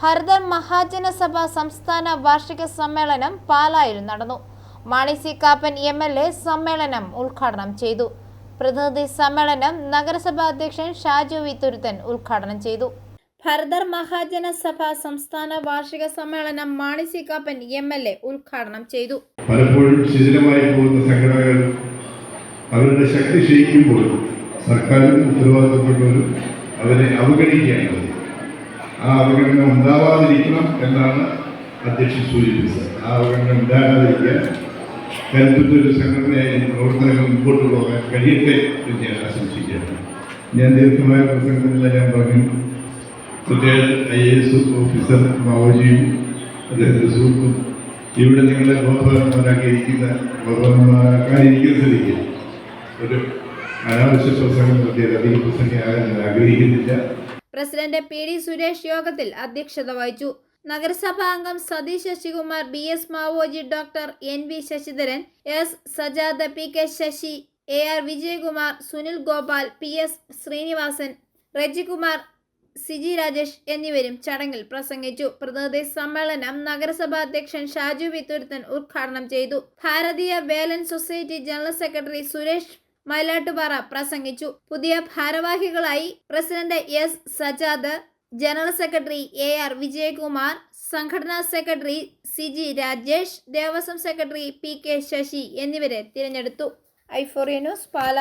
ഭരതർ മഹാജനസഭ സംസ്ഥാന വാർഷിക സമ്മേളനം പാലായിൽ നടന്നു. Mani C Kappan M L A സമ്മേളനം ഉദ്ഘാടനം ചെയ്തു. പ്രതിനിധി സമ്മേളനം നഗരസഭാ അധ്യക്ഷൻ ഷാജു വി തുരുത്തൻ ഉദ്ഘാടനം ചെയ്തു. ഭരതർ മഹാജനസഭ സംസ്ഥാന വാർഷിക സമ്മേളനം Mani C Kappan M L A ഉദ്ഘാടനം ചെയ്തു. പലപ്പോഴും ശിഥിലമായി പോകുന്ന സംഘടനകൾ അവരുടെ ശക്തി ക്ഷയിക്കുമ്പോൾ സർക്കാരും ഉത്തരവാദിത്തപ്പെട്ടവരും അവരെ അവഗണിക്കുകയാണ് ആ അവഗണന ഉണ്ടാവാതിരിക്കണം എന്നാണ് അധ്യക്ഷൻ സൂചിപ്പിച്ചത്. ആ അവഗണന ഉണ്ടാകാതിരിക്കാൻ കരുത്തുറ്റ ഒരു സംഘടനയായി പ്രവർത്തനങ്ങൾ മുമ്പോട്ട് പോകാൻ കഴിയട്ടെ എന്ന് ഞാൻ ആശംസിക്കുകയാണ്. ഞാൻ ദീർഘമായ പ്രസംഗങ്ങളിലെ ഞാൻ പറഞ്ഞു. Retired I A S officer മാവോജിയും അദ്ദേഹത്തിന്റെ സുഹൃത്തും ഇവിടെ നിങ്ങളെ ബോധവാന്മാരാക്കിയിരിക്കുന്ന ബോധവാന്മാരാക്കാനിരിക്കുന്ന സ്ഥിതിക്ക് ഒരു അനാവശ്യ പ്രസംഗം നടത്തിയാൽ അധിക പ്രസംഗമാകാൻ ഞാൻ ആഗ്രഹിക്കുന്നില്ല. പ്രസിഡന്റ് പി ഡി സുരേഷ് യോഗത്തിൽ അധ്യക്ഷത വഹിച്ചു. നഗരസഭാ അംഗം Satheesh Sasikumar B S Maoji doctor N V Sasidharan S Sajad P K Sasi A R Vijayakumar Sunil Gopal P S Sreenivasan Rejikumar C G Rajesh എന്നിവരും ചടങ്ങിൽ പ്രസംഗിച്ചു. പ്രതിനിധി സമ്മേളനം നഗരസഭാ അധ്യക്ഷൻ ഷാജു വിത്തുരുത്തൻ ഉദ്ഘാടനം ചെയ്തു. Bharatiya Velan society general secretary Suresh Mylattupara പ്രസംഗിച്ചു. പുതിയ ഭാരവാഹികളായി president S Sajad general secretary A R Vijayakumar സംഘടനാ secretary C G Rajesh Devaswom secretary P K Sasi എന്നിവരെ തിരഞ്ഞെടുത്തു. ഐഫോറിയ ന്യൂസ് പാല.